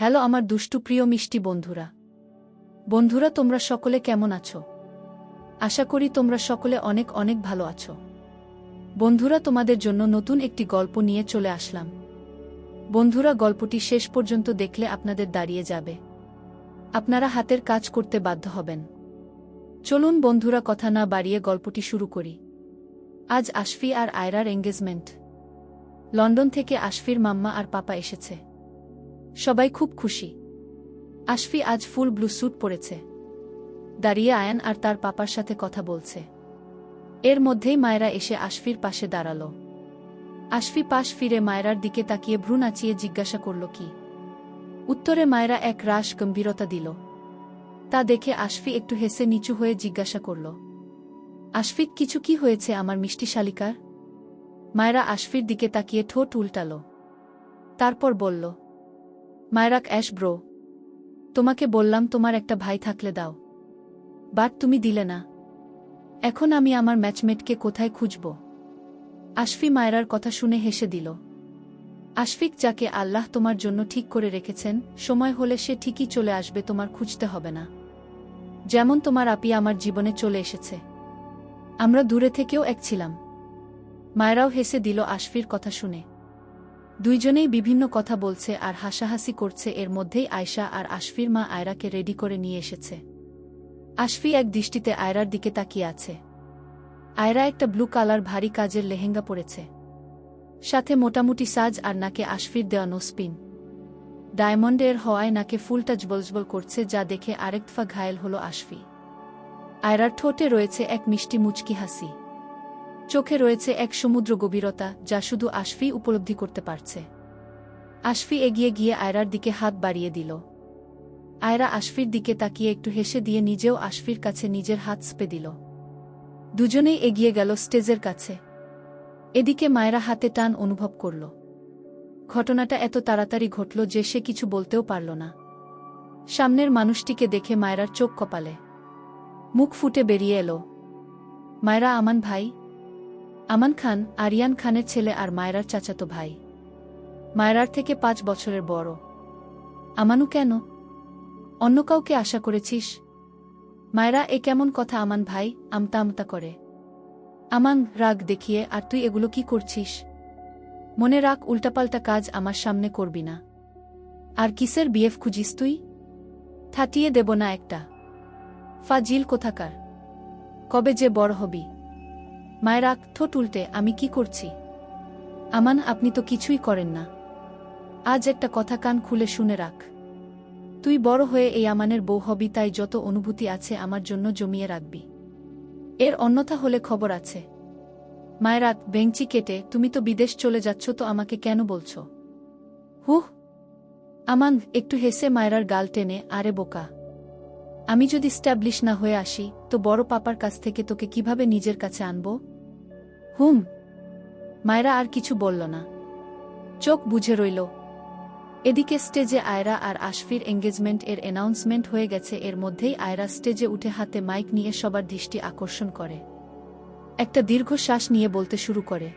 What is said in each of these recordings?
Hello আমার দুষ্টু প্রিয় মিষ্টি বন্ধুরা। বন্ধুরা, তোমরা সকলে কেমন আছো? আশা করি তোমরা সকলে অনেক অনেক ভালো আছো। বন্ধুরা, তোমাদের জন্য নতুন একটি গল্প নিয়ে চলে আসলাম। বন্ধুরা, গল্পটি শেষ পর্যন্ত দেখলে আপনাদের দাঁড়িয়ে যাবে। আপনারা হাতের কাজ করতে বাধ্য হবেন। চলুন বন্ধুরা, কথা না বাড়িয়ে গল্পটি শুরু করি। আজ আশফি আর আয়রার এঙ্গেজমেন্ট লন্ডন থেকে আশফির মাম্মা আর পাপা এসেছে। সবাই খুব খুশি। আশফি আজ ফুল ব্লু স্যুট পরেছে। দাঁড়িয়ে আয়ান আর তার পাপার সাথে কথা বলছে। এর মধ্যেই মায়েরা এসে আশফির পাশে দাঁড়াল। আশফি পাশ ফিরে মায়েরার দিকে তাকিয়ে ভ্রু নাচিয়ে জিজ্ঞাসা করল, কি? উত্তরে মায়েরা এক রাস গম্ভীরতা দিল। তা দেখে আশফি একটু হেসে নিচু হয়ে জিজ্ঞাসা করল আশফিক কিছু কি হয়েছে আমার মিষ্টি শালিকার? মায়েরা আশফির দিকে তাকিয়ে ঠোঁট উল্টাল। তারপর বলল মায়রাক অ্যাশ, ব্রো। তোমাকে বললাম তোমার একটা ভাই থাকলে দাও। বাট তুমি দিলে না। এখন আমি আমার ম্যাচমেটকে কোথায় খুঁজব? আশফি মায়রার কথা শুনে হেসে দিল। আশফিক, যাকে আল্লাহ তোমার জন্য ঠিক করে রেখেছেন, সময় হলে সে ঠিকই চলে আসবে, তোমার খুঁজতে হবে না। যেমন তোমার আপি আমার জীবনে চলে এসেছে। আমরা দূরে থেকেও এক ছিলাম। মায়েরাও হেসে দিল আশফির কথা শুনে। দুইজনেই বিভিন্ন কথা বলছে আর হাসাহাসি করছে। এর মধ্যেই আয়শা আর আশফির মা আয়রাকে রেডি করে নিয়ে এসেছে। আশফি এক দৃষ্টিতে আয়রার দিকে তাকিয়ে আছে। আয়রা একটা ব্লু কালার ভারী কাজের লেহেঙ্গা পরেছে। সাথে মোটামুটি সাজ আর নাকে আশফির দেওয়া নোসপিন ডায়মন্ডের হওয়ায় নাকে ফুলটা জবলজবল করছে, যা দেখে আরেকফা ঘায়েল হল আশফি। আয়রার ঠোঁটে রয়েছে এক মিষ্টি মুচকি হাসি। চোখে রয়েছে এক সমুদ্র গভীরতা, যা শুধু আশফি উপলব্ধি করতে পারছে। আশফি এগিয়ে গিয়ে আয়রার দিকে হাত বাড়িয়ে দিল। আয়রা আশফির দিকে তাকিয়ে একটু হেসে দিয়ে নিজেও আশফির কাছে নিজের হাত স্পে দিল। দুজনেই এগিয়ে গেল স্টেজের কাছে। এদিকে মায়েরা হাতে টান অনুভব করল। ঘটনাটা এত তাড়াতাড়ি ঘটল যে সে কিছু বলতেও পারল না। সামনের মানুষটিকে দেখে মায়েরার চোখ কপালে। মুখ ফুটে বেরিয়ে এলো। মায়েরা, আমান ভাই আমান খান, আরিয়ান খানের ছেলে আর মায়রার চাচাতো ভাই। মায়রার থেকে পাঁচ বছরের বড়। আমানু কেন? অন্য কাউকে আশা করেছিস? মায়রা, এ কেমন কথা আমান ভাই, আমতা আমতা করে। আমান, রাগ দেখিয়ে, আর তুই এগুলো কি করছিস? মনে রাখ, উল্টাপাল্টা কাজ আমার সামনে করবি না। আর কিসের বিএফ খুঁজিস তুই? থাটিয়ে দেব না একটা। ফাজিল কোথাকার? কবে যে বড় হবি। মায়েরা ঠোঁট উল্টে আমি কি করছি? আমান, আপনি তো কিছুই করেন না। আজ একটা কথা কান খুলে শুনে রাখ। তুই বড় হয়ে এই আমানের বউ হবি, তাই যত অনুভূতি আছে আমার জন্য জমিয়ে রাখবি। এর অন্যথা হলে খবর আছে। মায়েরাত বেঞ্চি কেটে, তুমি তো বিদেশ চলে যাচ্ছ, তো আমাকে কেন বলছ? হুহ। আমান, একটু হেসে মায়েরার গাল টেনে, আরে বোকা। আমি যদি স্ট্যাবলিশ না হয়ে আসি তো বড় পাপার কাছ থেকে তোকে কীভাবে নিজের কাছে আনব? হুম। মায়েরা আর কিছু বলল না। চোখ বুঝে রইল। এদিকে স্টেজে আয়রা আর আশফির এঙ্গেজমেন্ট এর অ্যানাউন্সমেন্ট হয়ে গেছে, এর মধ্যেই আয়রা স্টেজে উঠে হাতে মাইক নিয়ে সবার দৃষ্টি আকর্ষণ করে। একটা দীর্ঘ শ্বাস নিয়ে বলতে শুরু করে।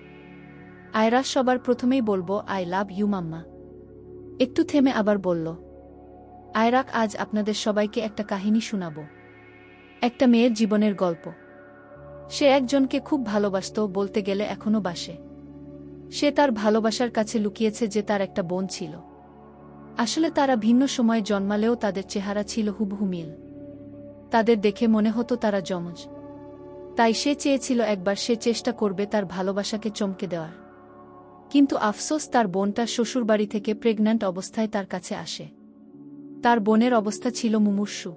আয়রা সবার প্রথমেই বলব, আই লাভ ইউ, মাম্মা। একটু থেমে আবার বলল, আয়রাক, আজ আপনাদের সবাইকে একটা কাহিনী শোনাব। একটা মেয়ের জীবনের গল্প। সে একজনকে খুব ভালোবাসত বলতে গেলে এখনও বাসে। সে তার ভালোবাসার কাছে লুকিয়েছে যে তার একটা বোন ছিল। আসলে তারা ভিন্ন সময়ে জন্মালেও তাদের চেহারা ছিল হুবহু মিল। তাদের দেখে মনে হতো তারা যমজ। তাই সে চেয়েছিল একবার সে চেষ্টা করবে তার ভালোবাসাকে চমকে দেওয়ার। কিন্তু আফসোস তার বোনটা শ্বশুরবাড়ি থেকে প্রেগন্যান্ট অবস্থায় তার কাছে আসে। তার বোনের অবস্থা ছিল মুমূর্ষু।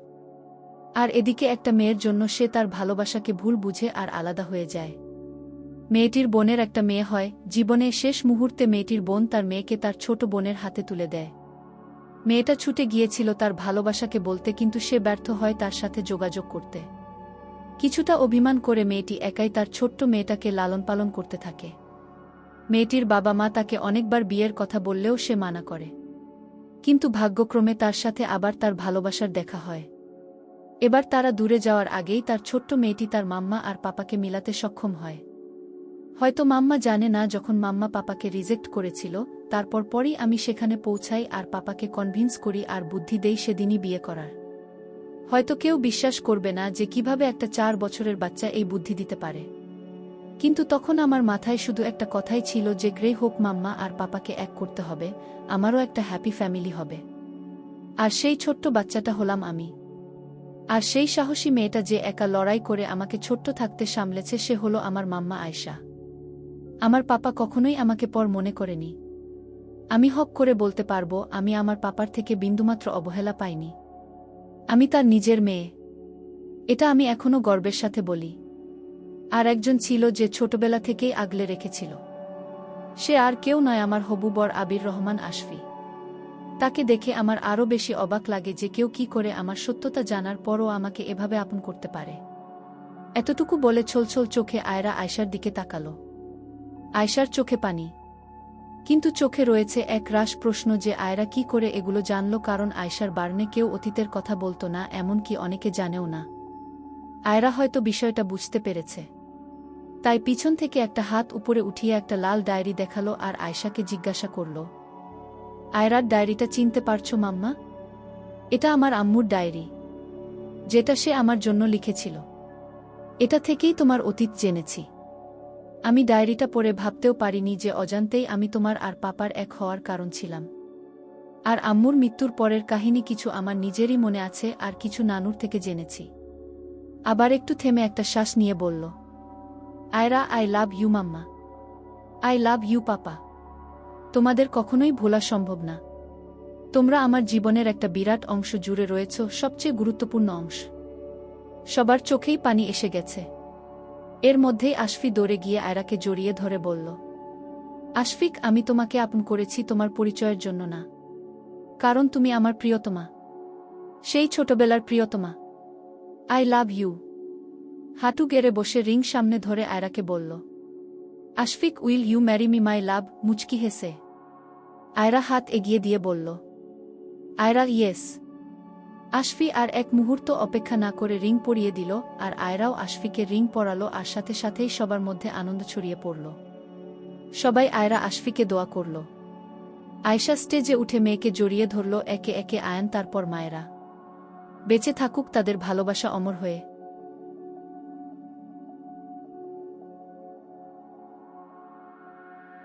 আর এদিকে একটা মেয়ের জন্য সে তার ভালোবাসাকে ভুল বুঝে আর আলাদা হয়ে যায়। মেয়েটির বোনের একটা মেয়ে হয় জীবনে শেষ মুহূর্তে মেয়েটির বোন তার মেয়েকে তার ছোট বোনের হাতে তুলে দেয়। মেয়েটা ছুটে গিয়েছিল তার ভালোবাসাকে বলতে কিন্তু সে ব্যর্থ হয় তার সাথে যোগাযোগ করতে। কিছুটা অভিমান করে মেয়েটি একাই তার ছোট্ট মেয়েটাকে লালন পালন করতে থাকে। মেয়েটির বাবা মা তাকে অনেকবার বিয়ের কথা বললেও সে মানা করে। কিন্তু ভাগ্যক্রমে তার সাথে আবার তার ভালোবাসার দেখা হয়। এবার তারা দূরে যাওয়ার আগেই তার ছোট্ট মেয়েটি তার মাম্মা আর পাপাকে মিলাতে সক্ষম হয়। হয়তো মাম্মা জানে না যখন মাম্মা পাপাকে রিজেক্ট করেছিল, তারপর পরই আমি সেখানে পৌঁছাই আর পাপাকে কনভিন্স করি আর বুদ্ধি দেই সেদিনই বিয়ে করার। হয়তো কেউ বিশ্বাস করবে না যে কীভাবে একটা চার বছরের বাচ্চা এই বুদ্ধি দিতে পারে। কিন্তু তখন আমার মাথায় শুধু একটা কথাই ছিল যে গ্রে হোক মাম্মা আর পাপাকে এক করতে হবে, আমারও একটা হ্যাপি ফ্যামিলি হবে। আর সেই ছোট্ট বাচ্চাটা হলাম আমি। আর সেই সাহসী মেয়েটা যে একা লড়াই করে আমাকে ছোট্ট থাকতে সামলেছে, সে হলো আমার মাম্মা আয়শা। আমার পাপা কখনোই আমাকে পর মনে করেনি। আমি হক করে বলতে পারব, আমি আমার পাপার থেকে বিন্দুমাত্র অবহেলা পাইনি। আমি তার নিজের মেয়ে। এটা আমি এখনও গর্বের সাথে বলি। আর একজন ছিল যে ছোটবেলা থেকেই আগলে রেখেছিল। সে আর কেউ নয় আমার হবু বর আবির রহমান আশফি। তাকে দেখে আমার আরও বেশি অবাক লাগে যে কেউ কি করে আমার সত্যতা জানার পরও আমাকে এভাবে আপন করতে পারে। এতটুকু বলে ছলছল চোখে আয়রা আয়সার দিকে তাকালো। আয়সার চোখে পানি। কিন্তু চোখে রয়েছে এক রাস প্রশ্ন যে আয়রা কি করে এগুলো জানল কারণ আয়সার বার্নে কেউ অতীতের কথা বলতো না, এমনকি অনেকে জানেও না। আয়রা হয়তো বিষয়টা বুঝতে পেরেছে। তাই পিছন থেকে একটা হাত উপরে উঠিয়ে একটা লাল ডায়েরি দেখাল আর আয়শাকে জিজ্ঞাসা করল আয়রার ডায়েরিটা চিনতে পারছ, মাম্মা? এটা আমার আম্মুর ডায়েরি, যেটা সে আমার জন্য লিখেছিল। এটা থেকেই তোমার অতীত জেনেছি। আমি ডায়েরিটা পড়ে ভাবতেও পারিনি যে অজান্তেই আমি তোমার আর পাপার এক হওয়ার কারণ ছিলাম। আর আম্মুর মৃত্যুর পরের কাহিনী কিছু আমার নিজেরই মনে আছে আর কিছু নানুর থেকে জেনেছি। আবার একটু থেমে একটা শ্বাস নিয়ে বলল, Ayra, I love you, mamma. I love you, papa. তোমাদের কখনোই ভোলা সম্ভব না। তোমরা আমার জীবনের একটা বিরাট অংশ জুড়ে রয়েছ, সবচেয়ে গুরুত্বপূর্ণ অংশ। সবার চোখেই পানি এসে গেছে। এর মধ্যেই আশফি দৌড়ে গিয়ে আয়রাকে জড়িয়ে ধরে বলল, আশফিক, আমি তোমাকে আপন করেছি তোমার পরিচয়ের জন্য না। কারণ তুমি আমার প্রিয়তমা। সেই ছোটবেলার প্রিয়তমা। I love you. হাঁটু গেড়ে বসে রিং সামনে ধরে আয়রাকে বলল, Ashfiq, will you marry me my love? মুচকি হেসে। আয়রা হাত এগিয়ে দিয়ে বলল, আয়রা, ইয়েস। আশফি আর এক মুহূর্ত অপেক্ষা না করে রিং পরিয়ে দিল আর আয়রাও আশফিকে রিং পরালো আর সাথে সাথেই সবার মধ্যে আনন্দ ছড়িয়ে পড়ল। সবাই আয়রা আশফিকে দোয়া করল। আয়শা স্টেজে উঠে মেয়েকে জড়িয়ে ধরল, একে একে আয়ন, তারপর মায়েরা। বেঁচে থাকুক তাদের ভালোবাসা অমর হয়ে।